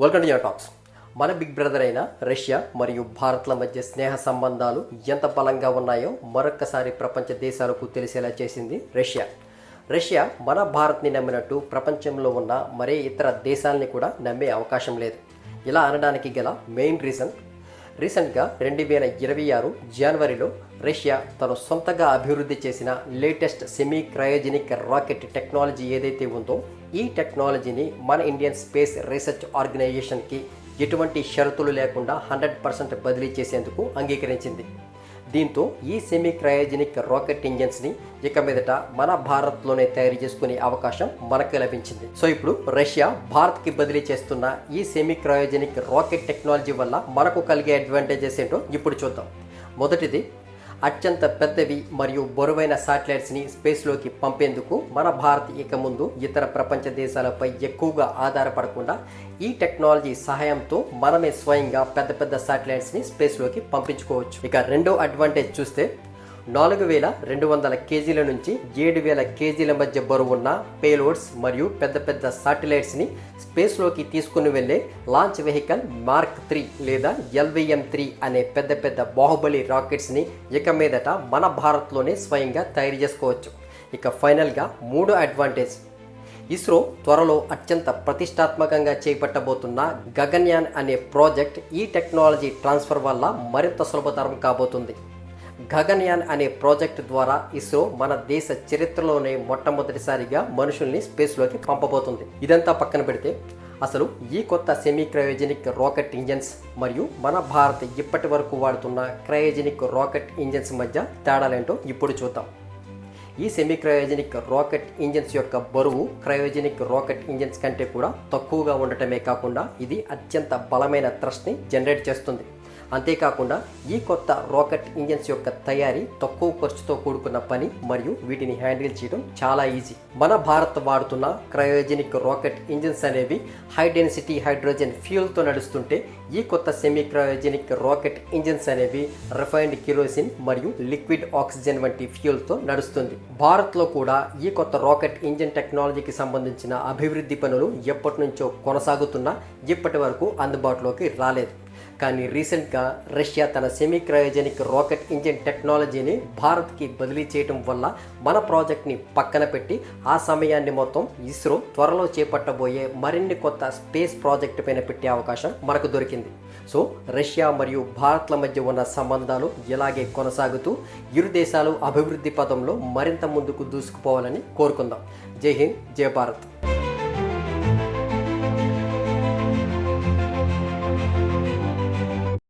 Welcome to your talks మన big brother అయిన Russia మరియు భారత్ల మధ్య స్నేహ సంబంధాలు ఎంత బలంగా ఉన్నాయో మరొక్కసారి ప్రపంచ దేశాలకు తెలిసేలా చేసింది రష్యా. రష్యా మన భారత్ని నమ్మినట్టు ప్రపంచంలో ఉన్న మరే ఇతర దేశాలని కూడా నమ్మే అవకాశం లేదు. ఇలా అనడానికి గల మెయిన్ రీజన్ రీసెంట్గా రెండు వేల ఇరవై ఆరు జనవరిలో రష్యా తను సొంతగా అభివృద్ధి చేసిన latest semi cryogenic rocket technology ఏదైతే ఉందో ఈ టెక్నాలజీని మన ఇండియన్ స్పేస్ రీసెర్చ్ ఆర్గనైజేషన్కి ఎటువంటి షరతులు లేకుండా హండ్రెడ్ పర్సెంట్ బదిలీ చేసేందుకు అంగీకరించింది. దీంతో ఈ సెమీ క్రయోజెనిక్ రాకెట్ ఇంజన్స్ని ఇక మీదట మన భారత్లోనే తయారు చేసుకునే అవకాశం మనకు లభించింది. సో ఇప్పుడు రష్యా భారత్కి బదిలీ చేస్తున్న ఈ సెమీ క్రయోజెనిక్ రాకెట్ టెక్నాలజీ వల్ల మనకు కలిగే అడ్వాంటేజెస్ ఏంటో ఇప్పుడు చూద్దాం. మొదటిది అత్యంత పెద్దవి మరియు బరువైన శాటిలైట్స్ని స్పేస్లోకి పంపేందుకు మన భారత్ ఇక ముందు ఇతర ప్రపంచ దేశాలపై ఎక్కువగా ఆధారపడకుండా ఈ టెక్నాలజీ సహాయంతో మనమే స్వయంగా పెద్ద పెద్ద శాటిలైట్స్ని స్పేస్లోకి పంపించుకోవచ్చు. ఇక రెండో అడ్వాంటేజ్ చూస్తే నాలుగు వేల రెండు వందల కేజీల నుంచి ఏడు వేల కేజీల మధ్య బరువున్న పేలోడ్స్ మరియు పెద్ద పెద్ద శాటిలైట్స్ని స్పేస్లోకి తీసుకుని వెళ్ళే లాంచ్ వెహికల్ మార్క్ త్రీ లేదా ఎల్విఎం త్రీ అనే పెద్ద పెద్ద బాహుబలి రాకెట్స్ని ఇక మీదట మన భారత్లోనే స్వయంగా తయారు చేసుకోవచ్చు. ఇక ఫైనల్గా మూడో అడ్వాంటేజ్. ఇస్రో త్వరలో అత్యంత ప్రతిష్టాత్మకంగా చేపట్టబోతున్న గగన్యాన్ అనే ప్రాజెక్ట్ ఈ టెక్నాలజీ ట్రాన్స్ఫర్ వల్ల మరింత సులభతరం కాబోతుంది. గగన్యాన్ అనే ప్రాజెక్ట్ ద్వారా ఇస్రో మన దేశ చరిత్రలోనే మొట్టమొదటిసారిగా మనుషుల్ని స్పేస్లోకి పంపబోతుంది. ఇదంతా పక్కన పెడితే అసలు ఈ కొత్త సెమీ క్రయోజెనిక్ రాకెట్ ఇంజన్స్ మరియు మన భారత్ ఇప్పటి వరకు వాడుతున్న క్రయోజెనిక్ రాకెట్ ఇంజన్స్ మధ్య తేడాలేంటో ఇప్పుడు చూద్దాం. ఈ సెమీ క్రయోజెనిక్ రాకెట్ ఇంజన్స్ యొక్క బరువు క్రయోజెనిక్ రాకెట్ ఇంజన్స్ కంటే కూడా తక్కువగా ఉండటమే కాకుండా ఇది అత్యంత బలమైన థ్రస్ట్ని జనరేట్ చేస్తుంది. అంతేకాకుండా ఈ కొత్త రాకెట్ ఇంజన్స్ యొక్క తయారీ తక్కువ ఖర్చుతో కూడుకున్న పని మరియు వీటిని హ్యాండిల్ చేయడం చాలా ఈజీ. మన భారత్ వాడుతున్న క్రయోజెనిక్ రాకెట్ ఇంజన్స్ అనేవి హై డెన్సిటీ హైడ్రోజన్ ఫ్యూల్తో నడుస్తుంటే ఈ కొత్త సెమీ క్రయోజెనిక్ రాకెట్ ఇంజన్స్ అనేవి రిఫైన్డ్ కిరోసిన్ మరియు లిక్విడ్ ఆక్సిజన్ వంటి ఫ్యూల్తో నడుస్తుంది. భారత్లో కూడా ఈ కొత్త రాకెట్ ఇంజన్ టెక్నాలజీకి సంబంధించిన అభివృద్ధి పనులు ఎప్పటి నుంచో కొనసాగుతున్నా ఇప్పటి వరకు అందుబాటులోకి రాలేదు. కానీ రీసెంట్గా రష్యా తన సెమీ క్రయోజెనిక్ రాకెట్ ఇంజిన్ టెక్నాలజీని భారత్కి బదిలీ చేయడం వల్ల మన ప్రాజెక్ట్ని పక్కన పెట్టి ఆ సమయాన్ని మొత్తం ఇస్రో త్వరలో చేపట్టబోయే మరిన్ని కొత్త స్పేస్ ప్రాజెక్ట్ పైన పెట్టే అవకాశం మనకు దొరికింది. సో రష్యా మరియు భారత్ల మధ్య ఉన్న సంబంధాలు ఇలాగే కొనసాగుతూ ఇరు దేశాలు అభివృద్ధి పదంలో మరింత ముందుకు దూసుకుపోవాలని కోరుకుందాం. జై హింద్ జై భారత్.